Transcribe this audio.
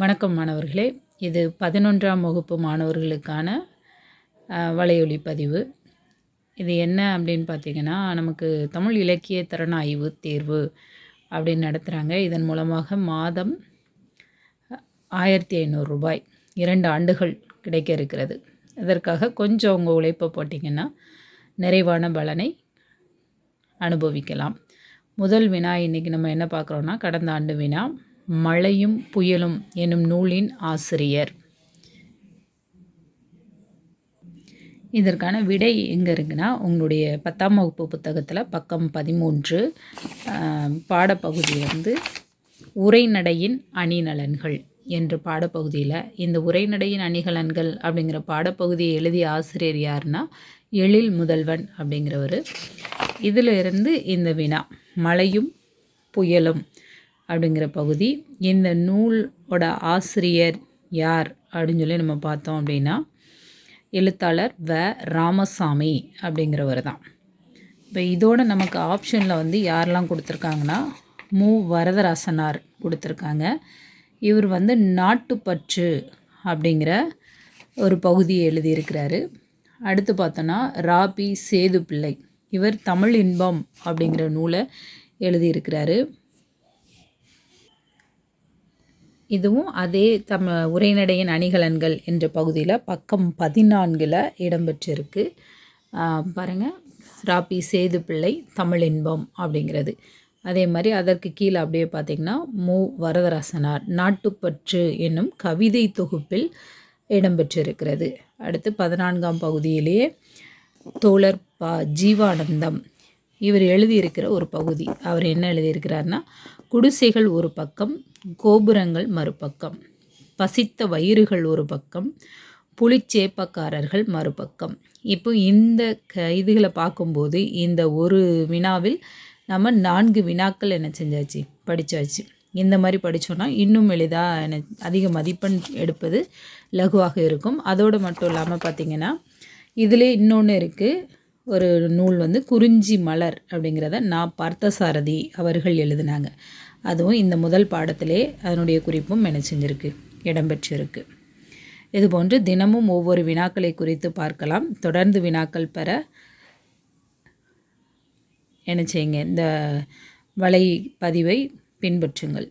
வணக்கம் மாணவர்களே. இது பதினொன்றாம் வகுப்பு மாணவர்களுக்கான வலையொலி பதிவு. இது என்ன அப்படின்னு பார்த்தீங்கன்னா நமக்கு தமிழ் இலக்கிய திறனாய்வு தேர்வு அப்படின்னு நடத்துகிறாங்க இதன் மூலமாக மாதம் ஆயிரத்தி ஐநூறு ரூபாய் இரண்டு ஆண்டுகள் கிடைக்க இருக்கிறது. இதற்காக கொஞ்சம் உங்கள் உழைப்பை போட்டிங்கன்னா நிறைவான பலனை அனுபவிக்கலாம். முதல் வினா இன்னைக்கு நம்ம என்ன பார்க்குறோன்னா கடந்த ஆண்டு வினா மழையும் புயலும் எனும் நூலின் ஆசிரியர். இதற்கான விடை எங்கே இருக்குன்னா உங்களுடைய பத்தாம் வகுப்பு புத்தகத்தில் பக்கம் பதிமூன்று பாடப்பகுதி வந்து உரைநடையின் அணிநலன்கள் என்ற பாடப்பகுதியில் இந்த உரைநடையின் அணிகலன்கள் அப்படிங்கிற பாடப்பகுதியை எழுதிய ஆசிரியர் யாருன்னா எழில் முதல்வன் அப்படிங்கிறவர். இதிலிருந்து இந்த வினா மழையும் புயலும் அப்படிங்கிற பகுதி. இந்த நூலோட ஆசிரியர் யார் அப்படின்னு சொல்லி நம்ம பார்த்தோம் அப்படின்னா எழுத்தாளர் வ. ராமசாமி அப்படிங்கிறவர் தான். இப்போ இதோட நமக்கு ஆப்ஷனில் வந்து யாரெல்லாம் கொடுத்துருக்காங்கன்னா மு. வரதராசனார் கொடுத்துருக்காங்க. இவர் வந்து நாட்டுப்பற்று அப்படிங்கிற ஒரு பகுதியை எழுதியிருக்கிறாரு. அடுத்து பார்த்தோன்னா ராபி சேது பிள்ளை இவர் தமிழ் இன்பம் அப்படிங்கிற நூலை எழுதியிருக்கிறாரு. இதுவும் அதே தம் உரைநடையின் அணிகலன்கள் என்ற பகுதியில் பக்கம் பதினான்கில் இடம்பெற்றிருக்கு. பாருங்கள் ராபி சேது பிள்ளை தமிழ் இன்பம் அப்படிங்கிறது. அதே மாதிரி அதற்கு கீழே அப்படியே பார்த்திங்கன்னா மு. வரதராசனார் நாட்டுப்பற்று என்னும் கவிதை தொகுப்பில் இடம்பெற்றிருக்கிறது. அடுத்து பதினான்காம் பகுதியிலேயே தோழர் ப. ஜீவானந்தம். இவர் எழுதியிருக்கிற ஒரு பகுதி. அவர் என்ன எழுதியிருக்கிறார்னா குடிசைகள் ஒரு பக்கம் கோபுரங்கள் மறுபக்கம். பசித்த வயிறுகள் ஒரு பக்கம் புலிச்சேப்பக்காரர்கள் மறுபக்கம். இப்போ இந்த க இதுகளை பார்க்கும்போது இந்த ஒரு வினாவில் நம்ம நான்கு வினாக்கள் என்ன செஞ்சாச்சு? படித்தாச்சு இந்த மாதிரி படித்தோன்னா இன்னும் எளிதாக என்ன அதிக மதிப்பெண் எடுப்பது லகுவாக இருக்கும். அதோடு மட்டும் இல்லாமல் பார்த்திங்கன்னா இதிலே இன்னொன்று இருக்குது ஒரு நூல் வந்து குறிஞ்சி மலர் அப்படிங்கிறத நான் பார்த்தசாரதி அவர்கள் எழுதினாங்க. அதுவும் இந்த முதல் பாடத்திலே அதனுடைய குறிப்பும் என்ன செஞ்சிருக்கு இடம்பெற்றிருக்கு. இதுபோன்று தினமும் ஒவ்வொரு வினாக்களை குறித்து பார்க்கலாம். தொடர்ந்து வினாக்கள் பெற என்ன செய்யுங்க இந்த வலை பதிவை பின்பற்றுங்கள்.